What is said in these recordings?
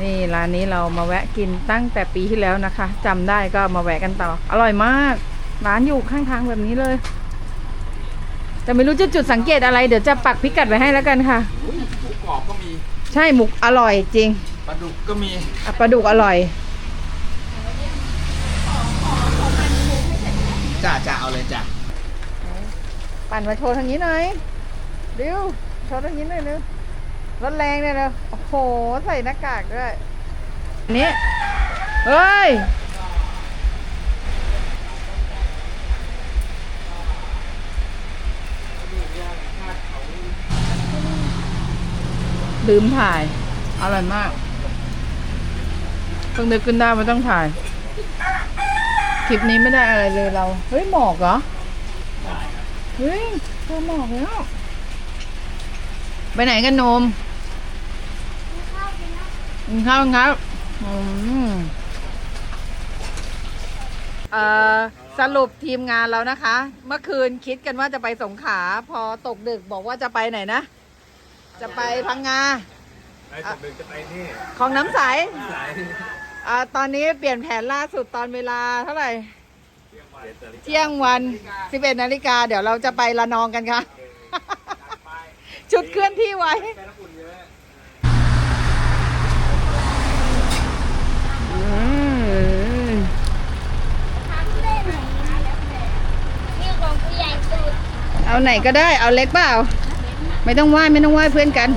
นี่ร้านนี้เรามาแวะกินตั้งแต่ปีที่แล้วนะคะจำได้ก็มาแวะกันต่อ อร่อยมาก ร้านอยู่ข้างทางแบบนี้เลย แต่ไม่รู้จะจุดสังเกตอะไร เดี๋ยวจะปักพิกัดไว้ให้แล้วกันค่ะอุ๊ยหมูกรอบก็มีใช่หมุกอร่อยจริงปลาดุกก็มี อะปลาดุกอร่อย จ้าจ้าเอาเลยจ้าปั่นมาโชว์ทางนี้หน่อยเร็วโชว์ทางนี้หน่อยเร็ว รถแรงเนี่ยเร็วโอ้โห ใส่หน้ากากด้วยนนี้เฮ้ย ลืมถ่าย อร่อยมาก เพิ่งนึกขึ้นได้ว่าต้องถ่าย คลิปนี้ไม่ได้อะไรเลยเรา เฮ้ย หมอกเหรอ เฮ้ยเจอหมอกแล้ว ไปไหนกันนม กินข้าวกันครับอืมเอ่อสรุปทีมงานเรานะคะ เมื่อคืนคิดกันว่าจะไปสงขลาพอตกดึกบอกว่าจะไปไหนนะ จะไปพังงาไอ้ตัวหนึ่งจะไปนี่คลองน้ำใสสายอ่าตอนนี้เปลี่ยนแผนล่าสุดตอนเวลาเท่าไหร่เที่ยงวัน 11 นาฬิกา เดี๋ยวเราจะไปละนองกันค่ะ ชุดเคลื่อนที่ไว้ อืม ทำเล่นนี่ของผู้ใหญ่สุด เอาไหนก็ได้ เอาเล็กเปล่า ไม่ต้องไหว้ไม่ต้องไหว้เพื่อนกัน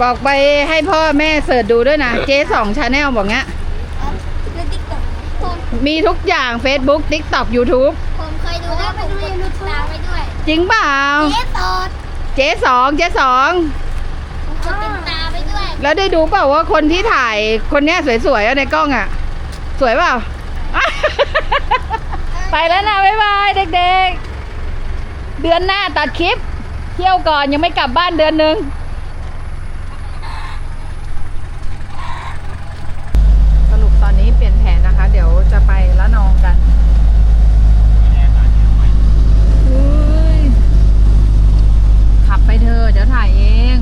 บอกไปให้พ่อแม่เสิร์ชดูด้วยนะ เจ๊สองชาแนลบอกงี้ในติ๊กต็อกผมมีทุกอย่าง Facebook TikTok YouTube ผมเคยดูแล้วผมกดติดตามไว้ด้วย จริงเปล่า เจ๊สดเจ๊สองเจ๊สองผมกดติดตามไว้ด้วย แล้วได้ดูเปล่าว่าคนที่ถ่ายคนเนี้ยสวยๆอะในกล้องอะ สวยเปล่า ไปแล้วนะ บ๊ายบาย เด็กๆ เดือนหน้าตัดคลิป เที่ยวก่อนยังไม่กลับบ้านเดือนหนึ่งสรุปตอนนี้เปลี่ยนแผนนะคะ เดี๋ยวจะไปละนองกันอุ๊ยขับไปเธอะเดี๋ยวถ่ายเอง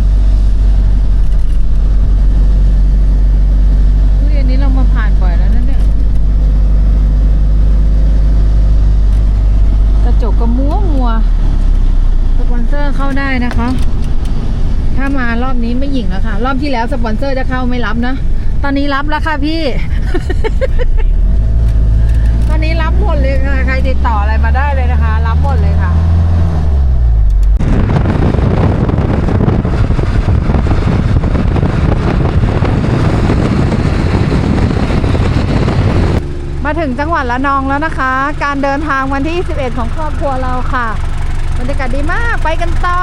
อุ๊ยอันนี้เรามาผ่านบ่อยแล้วนะเนี่ย กระจกก็มัวมัวสปอนเซอร์เข้าได้นะคะ ถ้ามารอบนี้ไม่หยิงแล้วค่ะ รอบที่แล้วสปอนเซอร์จะเข้าไม่รับนะ ตอนนี้รับแล้วค่ะพี่ ตอนนี้รับหมดเลยค่ะ ใครติดต่ออะไรมาได้เลยนะคะ รับหมดเลยค่ะมาถึงจังหวัดละนองแล้วนะคะ การเดินทางวันที่ 11 ของครอบครัวเราค่ะ บรรยากาศดีมากไปกันต่อ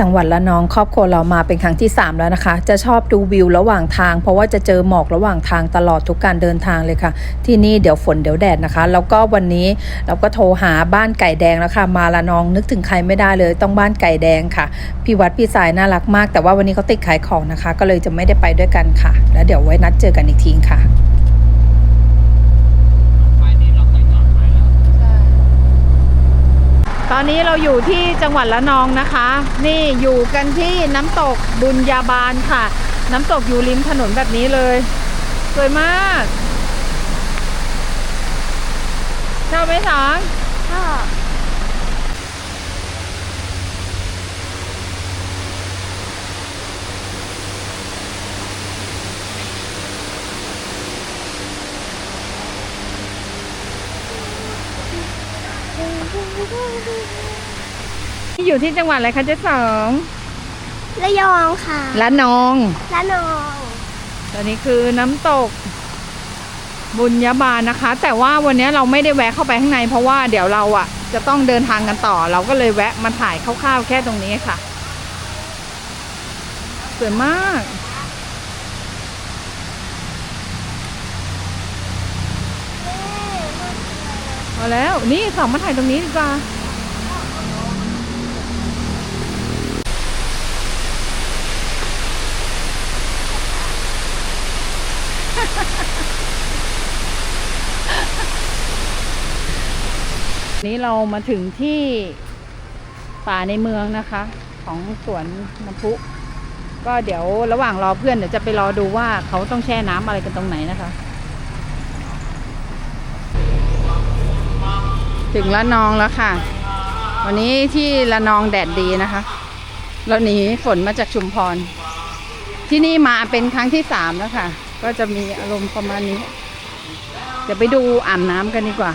จังหวัดละนองครอบครัวเรามาเป็นครั้งที่ 3 แล้วนะคะ จะชอบดูวิวระหว่างทาง เพราะว่าจะเจอหมอกระหว่างทางตลอดทุกการเดินทางเลยค่ะ ที่นี่เดี๋ยวฝนเดี๋ยวแดดนะคะ แล้วก็วันนี้เราก็โทรหาบ้านไก่แดงแล้วค่ะมาละนองนึกถึงใครไม่ได้เลย ต้องบ้านไก่แดงค่ะพี่วัดพี่สายน่ารักมาก แต่ว่าวันนี้เขาติดขายของนะคะ ก็เลยจะไม่ได้ไปด้วยกันค่ะ แล้วเดี๋ยวไว้นัดเจอกันอีกทีค่ะ ไฟนี้เราเคยจอดไว้แล้ว ตอนนี้เราอยู่ที่จังหวัดละนองนะคะ นี่อยู่กันที่น้ำตกบุญญาบาลค่ะ น้ำตกอยู่ริมถนนแบบนี้เลย สวยมากชอบไหมสองชอบ ที่ อยู่ที่จังหวัดอะไรคะเจ๊สองระยองค่ะละนองละนองตอนนี้คือน้ำตกบุญญาบาลนะคะ แต่ว่าวันนี้เราไม่ได้แวะเข้าไปข้างใน เพราะว่าเดี๋ยวเราอะจะต้องเดินทางกันต่อ เราก็เลยแวะมาถ่ายคร่าวๆแค่ตรงนี้ค่ะสวยมาก พอแล้วนี่สองมาถ่ายตรงนี้ดีกว่า นี้เรามาถึงที่ป่าในเมืองนะคะ ของสวนน้ำพุ ก็เดี๋ยวระหว่างรอเพื่อนเดี๋ยวจะไปรอดูว่าเขาต้องแช่น้ำอะไรกันตรงไหนนะคะ ถึงละนองแล้วค่ะ วันนี้ที่ละนองแดดดีนะคะเราหนีฝนมาจากชุมพร ที่นี่มาเป็นครั้งที่สามแล้วค่ะ ก็จะมีอารมณ์ประมาณนี้ เดี๋ยวไปดูอ่างน้ำกันดีกว่า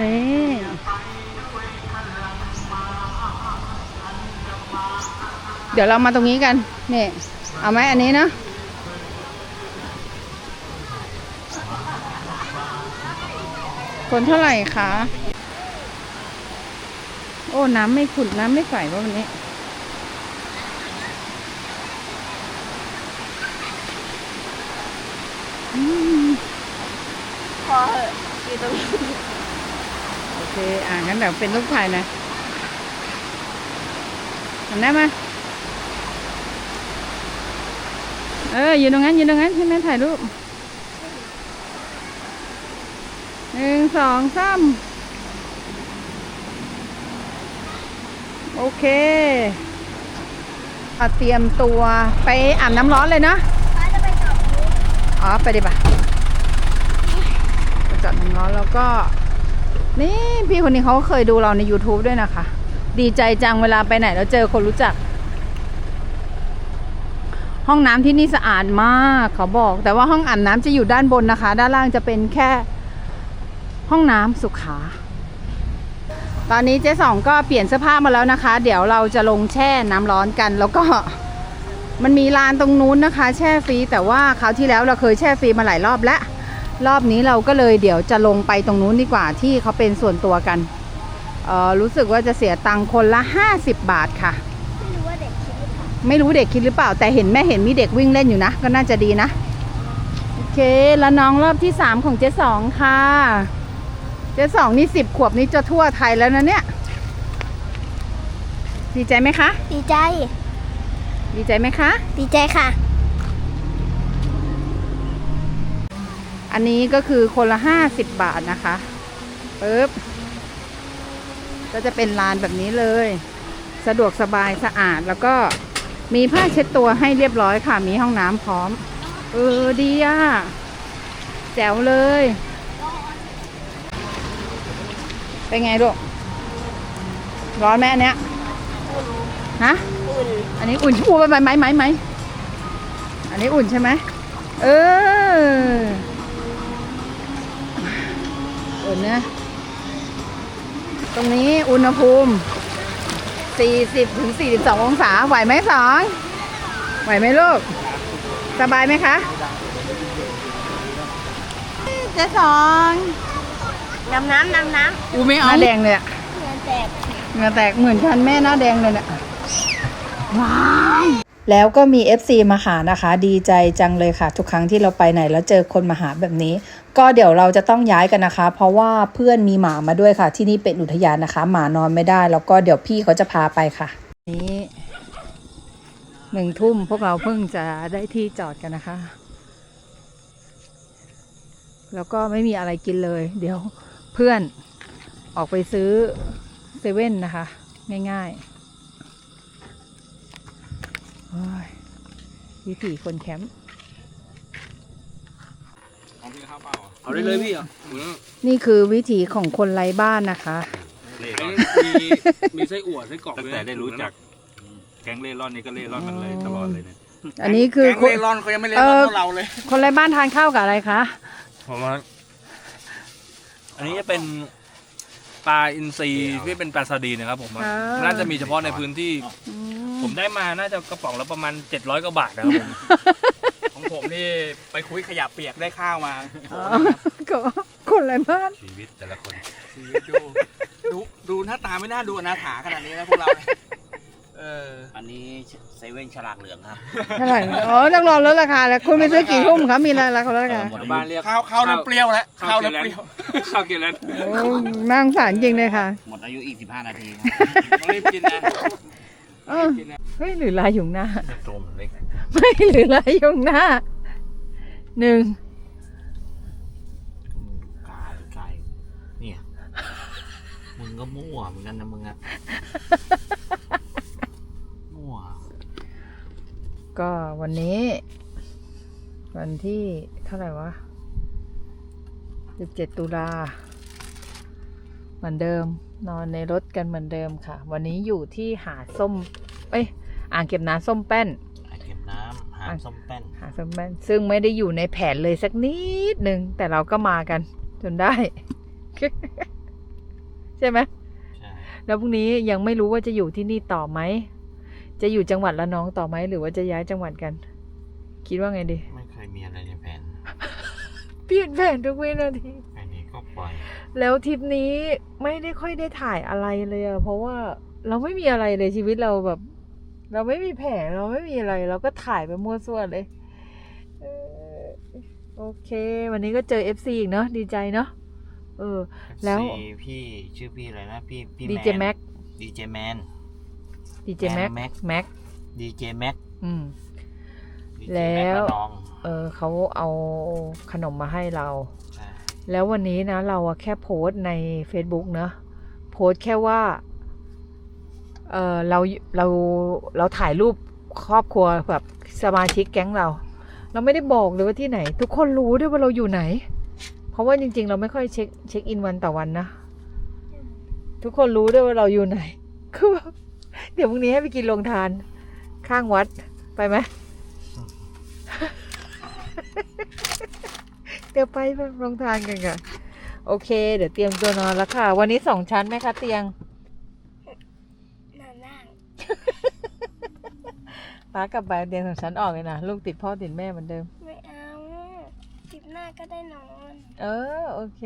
นี่เดี๋ยวเรามาตรงนี้กันนี่เอาไหมอันนี้นะคนเท่าไหร่คะโอ้ น้ำไม่ขุ่นน้ำไม่ใสว่าวันนี้อืมพอเหอะอยู่ตรงนี้ เค อ่างั้นเดี๋ยวเป็นรูปถ่ายนะหันหน้ามาเอออยู่ตรงนั้นอยู่ตรงนั้นให้แม่ถ่ายรูปหนึ่งสองสามโอเคเอาเตรียมตัวไปอาบน้ำร้อนเลยนะป้าจะไปจอดตรงนี้อ๋อ ไปดิปะไปจอดน้ำร้อนแล้วก็ นี่พี่คนนี้เขาเคยดูเราใน YouTube ด้วยนะคะ ดีใจจังเวลาไปไหนแล้วเจอคนรู้จัก ห้องน้ำที่นี่สะอาดมากเขาบอก แต่ว่าห้องอาบน้ำจะอยู่ด้านบนนะคะ ด้านล่างจะเป็นแค่ห้องน้ำสุขา ตอนนี้เจ๊สองก็เปลี่ยนเสื้อผ้ามาแล้วนะคะ เดี๋ยวเราจะลงแช่น้ำร้อนกัน แล้วก็มันมีลานตรงนู้นนะคะ แช่ฟรีแต่ว่าคราวที่แล้วเราเคยแช่ฟรีมาหลายรอบแล้ว รอบนี้เราก็เลยเดี๋ยวจะลงไปตรงนู้นดีกว่าที่เขาเป็นส่วนตัวกันเอ่อรู้สึกว่าจะเสียตังค์คนละ 50 บาทค่ะ ไม่รู้ว่าเด็กคิดหรือเปล่าไม่รู้เด็กคิดหรือเปล่า แต่เห็นแม่เห็นมีเด็กวิ่งเล่นอยู่นะ ก็น่าจะดีนะ โอเค แล้วน้องรอบที่ 3 ของเจ๊สองค่ะ เจ๊สองนี่สิบขวบนี่จะทั่วไทยแล้วนะเนี่ย ดีใจไหมคะ ดีใจ ดีใจไหมคะ ดีใจค่ะ อันนี้ก็คือคนละห้าสิบบาทนะคะปึ๊บก็จะเป็นลานแบบนี้เลย สะดวกสบายสะอาดแล้วก็มีผ้าเช็ดตัวให้เรียบร้อยค่ะ มีห้องน้ำพร้อม เออดีอะแจ๋วเลย เป็นไงลูก ร้อนไหมอันเนี้ยฮะอันนี้อุ่นชูไปไหมไหมไหมไหมอันนี้อุ่นใช่ไหม เออ อุ่นนะตรงนี้อุณหภูมิ 40ถึง42 องศา ไหวไหมสอง ไหวไหมลูก สบายไหมคะเจ๊สองน้ำน้ำน้ำน้อูไม่เอาหน้าแดงเลยอะำเงินแตกเหงื่อแตกเหมือนกันแม่หน้าแดงเลยเนี่ยว้าย แล้วก็มี FC มาหานะคะ ดีใจจังเลยค่ะ ทุกครั้งที่เราไปไหนแล้วเจอคนมาหาแบบนี้ ก็เดี๋ยวเราจะต้องย้ายกันนะคะ เพราะว่าเพื่อนมีหมามาด้วยค่ะ ที่นี่เป็นอุทยานนะคะ หมานอนไม่ได้ แล้วก็เดี๋ยวพี่เขาจะพาไปค่ะ นี้หนึ่งทุ่มพวกเราเพิ่งจะได้ที่จอดกันนะคะ แล้วก็ไม่มีอะไรกินเลย เดี๋ยวเพื่อนออกไปซื้อเซเว่นนะคะ ง่ายๆโอ้ย วิถีคนแคมป์เอาได้เลยพี่เหรอนี่คือวิถีของคนไร้บ้านนะคะ เล่ไอ้ร่อน มีมีไส้อั่วไส้กรอกตั้งแต่ได้รู้จัก แก๊งเล่ร่อนนี่ก็เล่ร่อนกันเลยตลอดเลยเนี่ยอันนี้คือแกงคนเล่ร่อนเขายังไม่เล่ร่อนเออ เท่าเราเลย คนไร้บ้านทานข้าวกับอะไรคะ ผมว่าอันนี้จะเป็นปลาอินทรีที่เป็นปลาซาดีนนะครับผมว่าอ่า น่าจะมีเฉพาะในพื้นที่อืม ผมได้มาน่าจะกระป๋องละประมาณ 700กว่าบาทนะครับผม ของผมนี่ไปคุยขยะเปียกได้ข้าวมาอ๋อก็คนไร้บ้านชีวิตแต่ละคนชีวิตดูดูดูหน้าตาไม่น่าดูอนาถาขนาดนี้นะพวกเราเนี่ยเอออันนี้เซเว่นฉลากเหลืองครับ เท่าไหร่อ๋อต้องรอลดราคาแล้วคุณไปซื้อกี่ทุ่มคะมีอะไรราคาลดราคาหมดอายุ บ้านเรียกข้าวข้าวน้ำเปรี้ยวแล้วข้าวน้ำเปรี้ยวข้าวกินแล้วโอ้น่าสงสารจริงเลยค่ะ หมดอายุอีก 15 นาทีครับต้องรีบกินนะ เออเฮ้ยหรือลายอยู่หน้า ตัวมันเล็กไม่หรือลายอยู่หน้าหนึ่งกายกายเนี่ยมึงก็มั่วเหมือนกันนะมึงอะมั่วก็วันนี้ วันที่เท่าไหร่วะ 17 ตุลา เหมือนเดิม นอนในรถกันเหมือนเดิมค่ะ วันนี้อยู่ที่หาดส้ม เอ้ยอ่างเก็บน้ำส้มแป้นอ่างเก็บน้ำหาดส้มแป้น หาดส้มแป้น ซึ่งไม่ได้อยู่ในแผนเลยสักนิดหนึ่งแต่เราก็มากัน จนได้ ใช่ไหมใช่แล้วพรุ่งนี้ยังไม่รู้ว่าจะอยู่ที่นี่ต่อไหม จะอยู่จังหวัดละนองต่อไหม หรือว่าจะย้ายจังหวัดกัน คิดว่าไงดี ไม่เคยมีอะไรในแผน เปลี่ยนแผนทุกวินาทีแผนนี้ก็ปล่อย แล้วทริปนี้ไม่ได้ค่อยได้ถ่ายอะไรเลยอะเพราะว่าเราไม่มีอะไรเลยชีวิตเราแบบ เราไม่มีแผนเราไม่มีอะไร เราก็ถ่ายไปมั่วซั่วเลยเออโอเค วันนี้ก็เจอ FC อีกเนาะดีใจเนาะเออ แล้วซีพี่ชื่อพี่อะไรนะพี่พี่ดีเจแม็กดีเจแมนดีเจแม็กแม็กแม็กดีเจแม็กอืมดีเจแล้แม็กวระนองเออเขาเอาขนมมาให้เราใช่ แล้ววันนี้นะเราแค่โพสต์ใน Facebook เนะโพสต์แค่ว่าเออเราเราเราถ่ายรูปครอบครัวแบบสมาชิกแก๊งเรา เราไม่ได้บอกเลยว่าที่ไหน ทุกคนรู้ด้วยว่าเราอยู่ไหน เพราะว่าจริง ๆ เราไม่ค่อยเช็คเช็คอินวันต่อวันนะทุกคนรู้ด้วยว่าเราอยู่ไหนคือเดี๋ยวพรุ่งนี้ให้ไปกินโรงทาน ข้างวัดไปไหม เดี๋ยวไปแบบโรงทานกันค่ะ โอเค เดี๋ยวเตรียมตัวนอนแล้วค่ะ วันนี้สองชั้นไหมคะเตียง นอนล่างป้ากลับไปเตียงสองชั้นออกเลยนะลูกติดพ่อติดแม่เหมือนเดิม ไม่เอาสิบหน้าก็ได้นอน เออ โอเค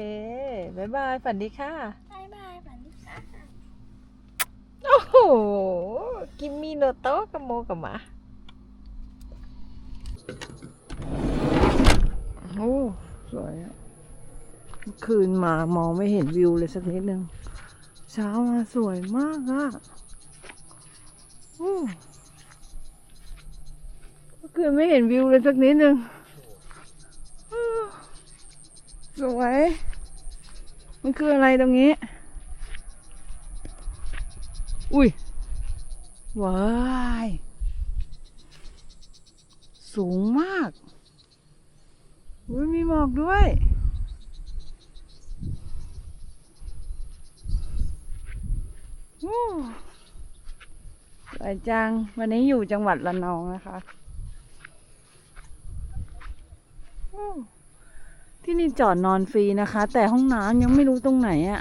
บายบายฝันดีค่ะบายบายฝันดีค่ะ โอ้โหกิมมี่โนโตะกับโมกับหมาโอ้ สวยอะเมื่อคืนมามองไม่เห็นวิวเลยสักนิดนึง เช้ามาสวยมากอะเมื่อคืนไม่เห็นวิวเลยสักนิดนึงสวย มันคืออะไรตรงนี้ อุ้ยว้าย สูงมาก อุ้ยมีหมอกด้วยโอ้สวยจัง วันนี้อยู่จังหวัดระนองนะคะ ที่นี่จอดนอนฟรีนะคะ แต่ห้องน้ำยังไม่รู้ตรงไหนอะ่ะ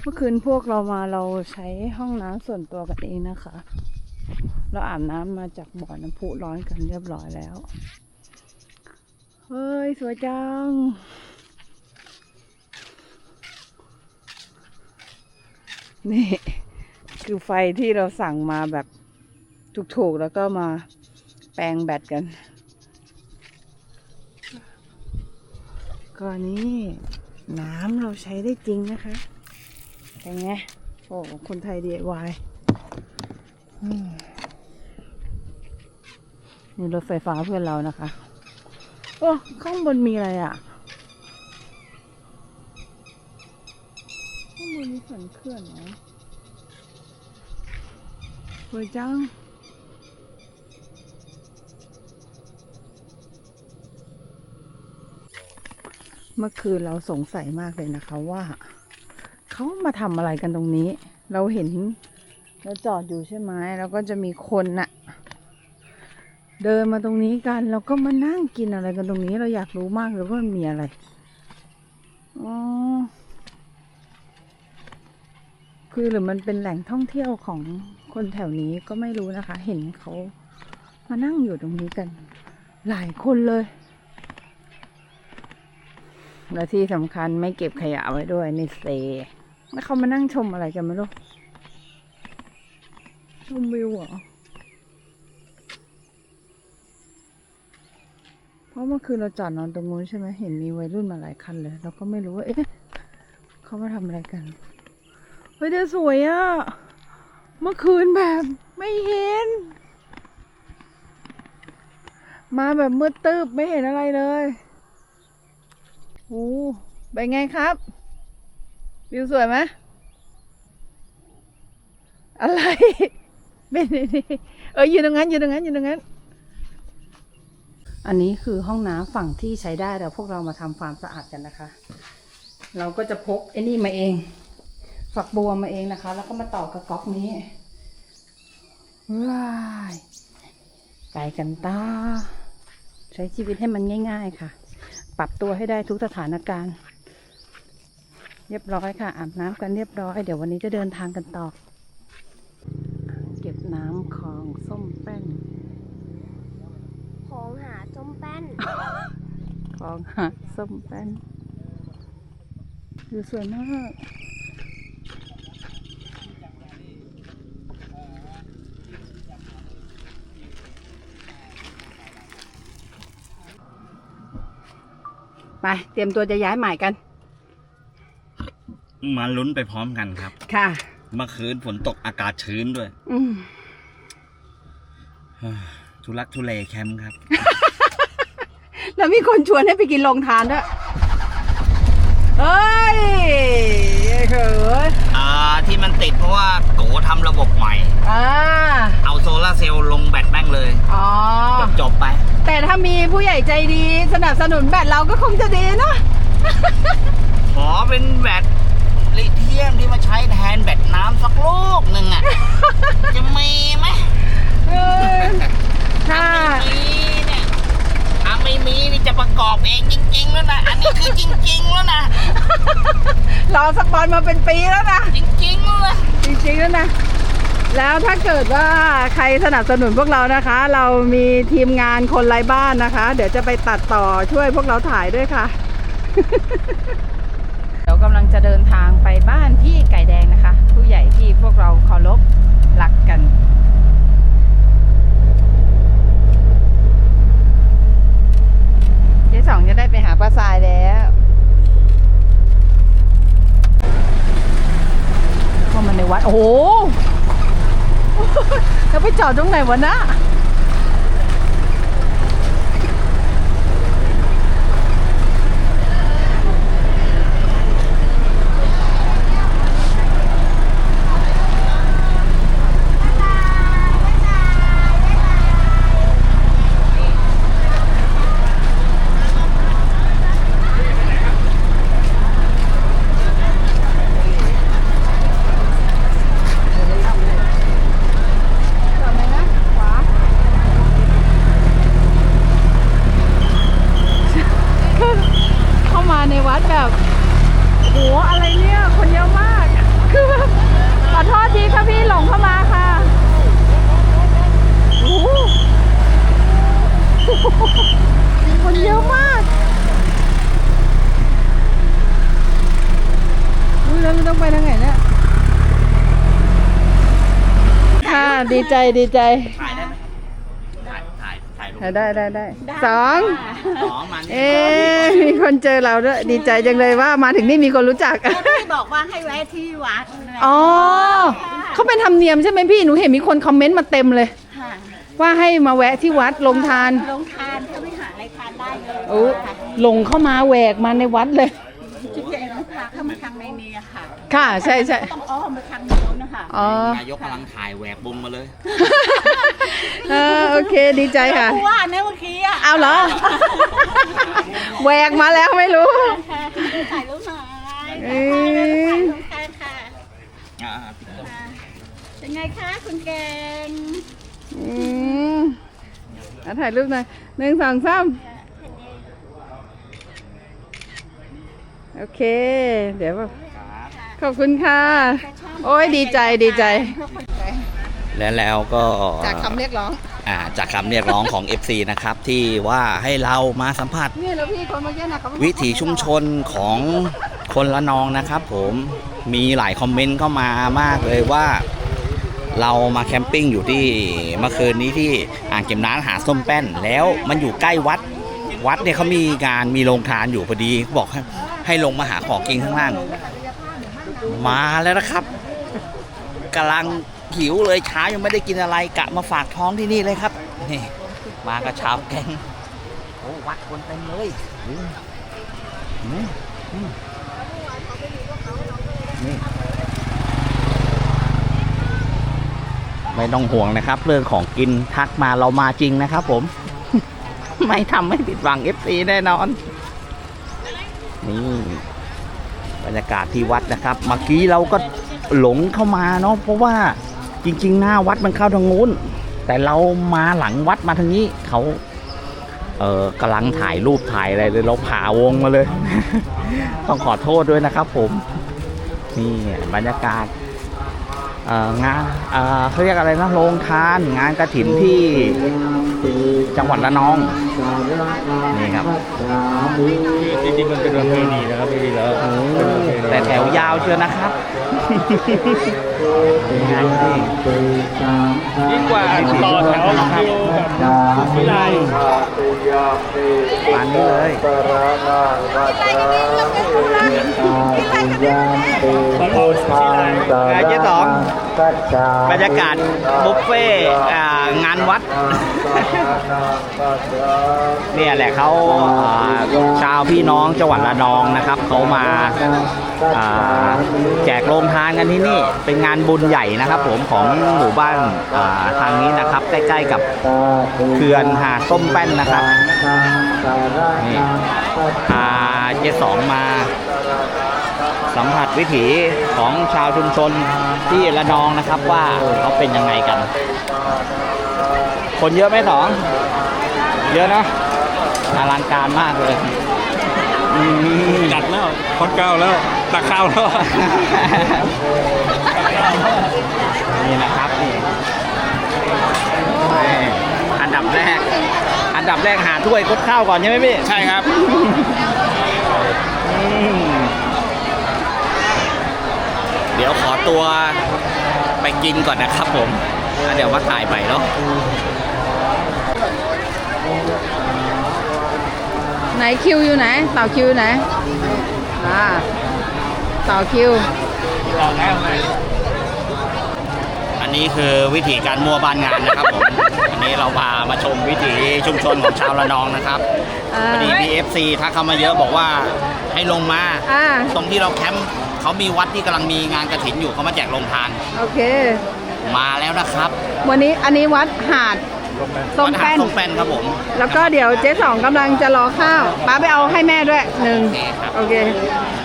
เมื่อคืนพวกเรามาเราใช้ห้องน้ำส่วนตัวกันเองนะคะ เราอาบน้ำมาจากบ่อน้ำพุร้อนกันเรียบร้อยแล้ว เฮ้ย สวยจัง นี่ คือไฟที่เราสั่งมาแบบถูกๆ แล้วก็มาแปลงแบตกัน ก็นี่น้ำเราใช้ได้จริงนะคะเป็นไง โอ้คนไทย DIY อืมนี่รถไฟฟ้าเพื่อนเรานะคะ อ้ข้างบนมีอะไรอะ ข้างบนมีสันเขื่อนเหรอสวยจังเมื่อคืนเราสงสัยมากเลยนะคะว่า เขามาทำอะไรกันตรงนี้ เราเห็นเราจอดอยู่ใช่ไหมแล้วก็จะมีคนน่ะ เดินมาตรงนี้กันแล้วก็มานั่งกินอะไรกันตรงนี้เราอยากรู้มากเลยว่ามันมีอะไรอ๋อคือหรือมันเป็นแหล่งท่องเที่ยวของคนแถวนี้ก็ไม่รู้นะคะ เห็นเขามานั่งอยู่ตรงนี้กัน หลายคนเลย และที่สำคัญไม่เก็บขยะไว้ด้วยในเซแล้วเขามานั่งชมอะไรกันไม่รู้ชมวิวเหรอ เพ ราะเมื่อคืนเราจอดนอนตรงนู้นใช่ไหมเห็นมีวัยรุ่นมาหลายคันเลย เราก็ไม่รู้ว่าเอ๊ะเขามาทำอะไรกันเฮ้ยเดี๋ยวสวยอะเมื่อคืนแบบไม่เห็น มาแบบมืดตึบไม่เห็นอะไรเลยโอ้เป็นไงครับ วิวสวยไหมอะไร เป็นนี่เออยืนตรงนั้นอยืนตรงนั้นอยืนตรงนั้น อันนี้คือห้องน้ำฝั่งที่ใช้ได้แต่พวกเรามาทำความสะอาดกันนะคะ เราก็จะพกไอ้นี่มาเอง ฝักบัวมาเองนะคะ แล้วก็มาต่อกับก๊อกนี้ว้ายไก่กันตา ใช้ชีวิตให้มันง่าย ๆค่ะ ปรับตัวให้ได้ทุกสถานการณ์ เรียบร้อยค่ะ อาบน้ำกันเรียบร้อย เดี๋ยววันนี้จะเดินทางกันต่อ เก็บน้ำของส้มแป้นของ ส้มแป้นของหาส้มแป้นดูสวยมากไปเตรียมตัวจะย้ายใหม่กัน มาลุ้นไปพร้อมกันครับ ค่ะเมื่อคืนฝนตกอากาศชื้นด้วยอืมทุลักทุเลแคมป์ครับ แล้วมีคนชวนให้ไปกินโรงทานด้วยเฮ้ยเขินอ่าที่มันติดเพราะว่าโกทำระบบใหม่ อ่า เอาโซลาร์เซลล์ลงแบตแม่งเลย อ๋อ จบจบๆไป แต่ถ้ามีผู้ใหญ่ใจดีสนับสนุนแบตเราก็คงจะดีนะขอเป็นแบตลิเทียมที่มาใช้แทนแบตน้ำสักลูกหนึ่งอะ จะมีไหมเออถ้ามีเนี่ยถ้า ไม่มีนี่จะประกอบเองจริงๆแล้วนะ อันนี้คือจริงๆแล้วนะ รอสปอนมาเป็นปีแล้วนะ จริงๆแล้วนะจริงๆแล้วนะ แล้วถ้าเกิดว่าใครสนับสนุนพวกเรานะคะ เรามีทีมงานคนไร้บ้านนะคะ เดี๋ยวจะไปตัดต่อช่วยพวกเราถ่ายด้วยค่ะ เดี๋ยวกำลังจะเดินทางไปบ้านพี่ไก่แดงนะคะ ผู้ใหญ่ที่พวกเราเคารพรักกัน ที่สองจะได้ไปหาปลาทรายแล้วเข้ามาในวัด โอ้โหแล้วไปจอดตรงไหนวะนะจอดไหนนะ ขวา เข้ามาในวัดแบบโหอะไรเนี่ย คนเยอะมาก คือแบบขอโทษทีค่ะพี่หลงเข้ามาค่ะโอ้โหคนเยอะมากอุ๊ยแล้วมันต้องไปทางไหนเนี่ย ค่ะ ดีใจดีใจถ่ายได้ไหมถ่ายถ่ายถ่ายรูปได้ได้ได้สองอ๋อมานี่เอ๊ะมีคนเจอเราด้วยดีใจจังเลยว่ามาถึงนี่มีคนรู้จักพี่บอกว่าให้แวะที่วัดอ๋อเขาเป็นธรรมเนียมใช่ไหมพี่หนูเห็นมีคนคอมเมนต์มาเต็มเลยค่ะว่าให้มาแวะที่วัดลงทานลงทานถ้าไม่หาอะไรทานได้เลยโอ้ลงเข้ามาแหวกมาในวัดเลยจุดเด่นพาเข้ามาทางในนี้อะค่ะ ค่ะใช่ใช่ต้องอ้อมไปทางโน้นนะคะ อ๋อ นายกกำลังถ่ายแหวกวงมาเลย เออโอเคดีใจค่ะ ผู้ว่าเนี่ยเมื่อกี้อะเอาเหรอ แหวกมาแล้วไม่รู้ ค่ะถ่ายรูปหน่อยเอ๊ะถ่ายรูปกันค่ะ อ่าติ๊กต๊อกเป็นไงคะคุณแกงอืมอะถ่ายรูปหน่อยหนึ่งสองสามโอเค เดี๋ยวแบบ ขอบคุณค่ะ โอ้ยดีใจดีใจ และแล้วก็จากคำเรียกร้องอ่าจากคำเรียกร้องของ FC นะครับที่ว่าให้เรามาสัมผัส นี่แล้วพี่คนเมื่อกี้นะเขาวิถีชุมชนของคนละนองนะครับ ผมมีหลายคอมเมนต์เข้ามามากเลยว่า เรามาแคมปิ้งอยู่ที่เมื่อคืนนี้ที่อ่างเก็บน้ำหาส้มแป้น แล้วมันอยู่ใกล้วัด วัดเนี่ยเขามีงานมีโรงทานอยู่พอดีเขาบอกให้ให้ลงมาหาของกินข้างล่าง มาแล้วนะครับกำลังหิวเลยเช้ายังไม่ได้กินอะไรกะมาฝากท้องที่นี่เลยครับนี่มากับชาวแกงโอ้วัดคนเต็มเลยนี่ไม่ต้องห่วงนะครับ เรื่องของกินทักมาเรามาจริงนะครับ ผม ไม่ทำให้ผิดหวัง FC แน่นอน นี่ บรรยากาศที่วัดนะครับเมื่อกี้เราก็หลงเข้ามาเนาะเพราะว่าจริง ๆ หน้าวัดมันเข้าทางนู้น แต่เรามาหลังวัดมาทางนี้เขาเออกำลังถ่ายรูปถ่ายอะไรเลยเราผ่าวงมาเลย ต้องขอโทษด้วยนะครับผมนี่บรรยากาศงานเออเขาเรียกอะไรนะโรงทาน งานกระถินที่ จังหวัดระนองนี่ครับจริงๆมันเป็นประเพณีนะครับจริงๆแล้วแต่แถวยาวเชียวนะครับเป็นไงพี่ยิ่งกว่าต่อแถวคิวแบบวิไลมานี่เลย ตอนโอสวิไลงานเจ๊สองบรรยากาศบุฟเฟ่ต์อ่างานวัด เนี่ยแหละเขาอ่าชาวพี่น้องจังหวัดระนองนะครับเขามาอ่าแจกโรงทานกันที่นี่เป็นงานบุญใหญ่นะครับ ผมของหมู่บ้านอ่าทางนี้นะครับ ใกล้ๆกับเขื่อนหาดส้มแป้นนะครับ นี่พาเจสองมา สัมผัสวิถีของชาวชุมชนที่ระนองนะครับว่าเขาเป็นยังไงกัน คนเยอะไหมสอง เยอะเนอะอลังการมากเลยอืมจัดแล้วคอนเก้าแล้วตักข้าวแล้ว นี่นะครับนี่อันดับแรก อันดับแรกหาถ้วยคดข้าวก่อนใช่ไหมพี่ ใช่ครับอืม เดี๋ยวขอตัวไปกินก่อนนะครับผมแล้วเดี๋ยวมาถ่ายไปเนาะไหนคิวอยู่ไหนต่อคิวอยู่ไหนอ่าต่อคิวอันนี้คือวิธีการมั่วบ้านงานนะครับผม อันนี้เราพามาชมวิถีชุมชนของชาวระนองนะครับอ่าพอดี BFC ทักเข้ามาเยอะบอกว่าให้ลงมา อ่า ตรงที่เราแคมป์ เขามีวัดที่กำลังมีงานกระถินอยู่เขามาแจกโรงทานโอเค มาแล้วนะครับวันนี้อันนี้วัดหาดส้มวัดหาแป้ดนส้มแป้นครับผม แล้วก็เดี๋ยวเจ๊สองกำลังจะรอข้าวป้าไปเอาให้แม่ด้วยหนึ่งโอเคครับโอเค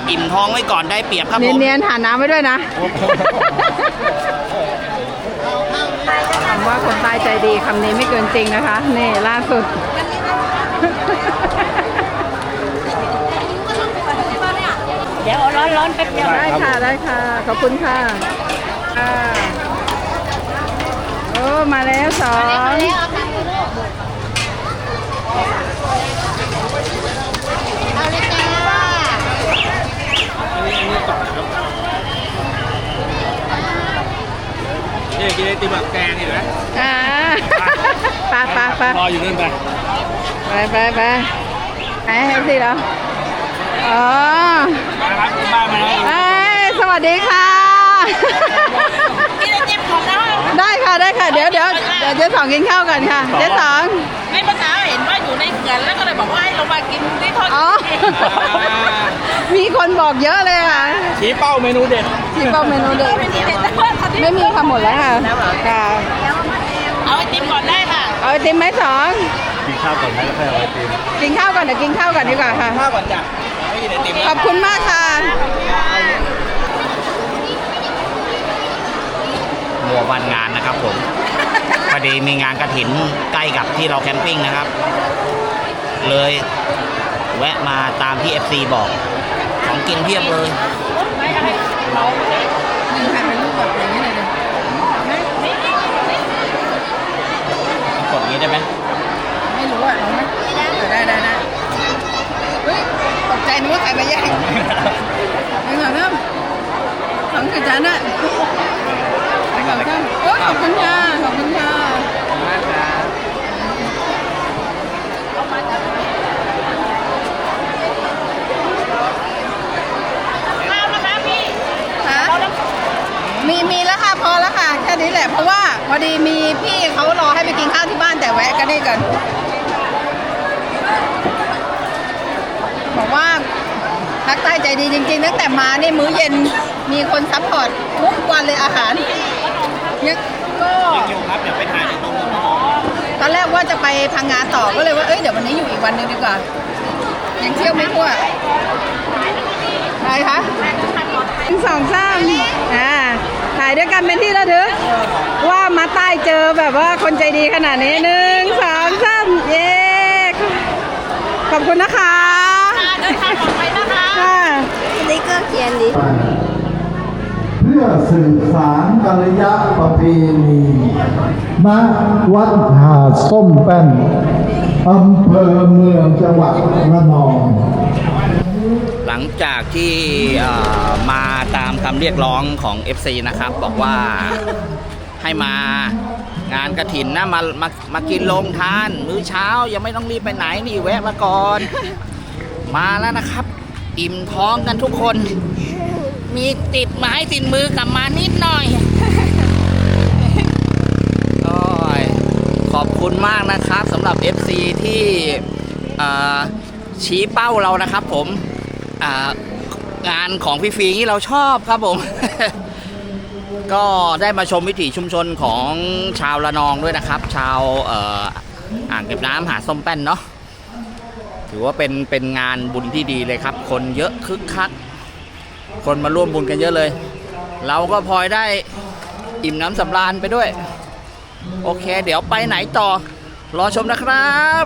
อิ่มท้องไว้ก่อนได้เปรียบครับผม เนียนๆหาน้ำไว้ด้วยนะคำว่าคนใต้ใจดีคำนี้ไม่เกินจริงนะคะ นี่ล่าสุด เดี๋ยวเอาร้อนๆแป๊บเดียวได้ค่ะ ได้ค่ะ ขอบคุณค่ะอ่าโอ้มาแล้วสอง เอาเลยจ้านี่กินไอติมแบบแกงเห็นไหมอ่าไปไปไปรออยู่นั่นไป ไปไปไปไหนให้สิเหรอ อ๋อมาครับคุณบ้านมาแล้วเอ้ยสวัสดีค่ะ กินไอติมของเราได้ค่ะได้ค่ะ เดี๋ยวเดี๋ยวเดี๋ยวเจ๊สองกินข้าวก่อนค่ะ เจ๊สอง ในภาษาเห็นว่าอยู่ในเขื่อนแล้วก็เลยบอกว่าให้เรามากินที่ทอดอ๋อมีคนบอกเยอะเลยค่ะชี้เป้าเมนูเด็ดที่เป้าเมนูเด็ดไม่มีค่ะหมดแล้วค่ะค่ะเอาไอติมก่อนได้ค่ะเอาไอติมไหมสอง กินข้าวก่อนไหมแล้วค่อยเอาไอติมกินข้าวก่อนเดี๋ยวกินข้าวก่อนดีกว่าค่ะ ข้าวก่อนจ้ะไม่กินไอติม ขอบคุณมากค่ะมัววันงานนะครับผมพอดีมีงานกระถินใกล้กับที่เราแคมปิ้งนะครับ เลยแวะมาตามที่ FC บอก ของกินเพียบเลย กดอย่างนี้ได้ไหม ไม่รู้อะลองไหมได้ได้ได้เฮ้ยตกใจนึกว่าใครมาแย่งไปก่อนเริ่ม สองคือจานอะไปก่อนเริ่มโอ้ยขอบคุณค่ะขอบคุณค่ะข้าวนะคะพี่ฮะมีมีแล้วค่ะพอแล้วค่ะแค่นี้แหละเพราะว่าพอดีมีพี่เขารอให้ไปกินข้าวที่บ้านแต่แวะกันนี่ก่อนบอกว่าทักใต้ใจดีจริงๆตั้งแต่มานี่มื้อเย็น มีคนซัพพอร์ตทุกวันเลยอาหารเนี่ยก็ยังอยู่ครับเดี๋ยวไปถ่ายในตรงนู้นนะครับตอนแรกว่าจะไปพังงาต่อก็เลยว่าเอ้ยเดี๋ยววันนี้อยู่อีกวันหนึงดีกว่า ยังเที่ยวไม่ทั่วอะไรคะหนึ่งสองสามอ่าถ่ายด้วยกันเป็นที่ระลึกว่ามาใต้เจอแบบว่าคนใจดีขนาดนี้หนึ่งสองสามเย้ขอบคุณนะคะ เดินทางปลอดภัยนะคะ ค่ะ สติ๊กเกอร์เขียนดิเพื่อสืบสารกาลยะประเพณีณวัดหาดส้มแป้นอำเภอเมืองจังหวัดระนอง หลังจากที่มาตามคำเรียกร้องของ FC นะครับ บอกว่าให้มางานกระถินนะมามามากินโรงทาน มื้อเช้ายังไม่ต้องรีบไปไหนนี่แวะมาก่อน มาแล้วนะครับ อิ่มท้องกันทุกคน มีติดไม้ติดมือกลับมานิดหน่อยโอ้ยขอบคุณมากนะครับสำหรับ FC ที่ชี้เป้าเรานะครับผมงานของพี่ฟีนี่เราชอบครับผม ก็ได้มาชมวิถีชุมชนของชาวละนองด้วยนะครับ ชาวอ่ออ่างเก็บน้ำหาส้มแป้นเนาะถือว่าเป็นเป็นงานบุญที่ดีเลยครับ คนเยอะคึกคัก คนมาร่วมบุญกันเยอะเลย เราก็พลอยได้อิ่มน้ำสำราญไปด้วย โอเค เดี๋ยวไปไหนต่อ รอชมนะครับ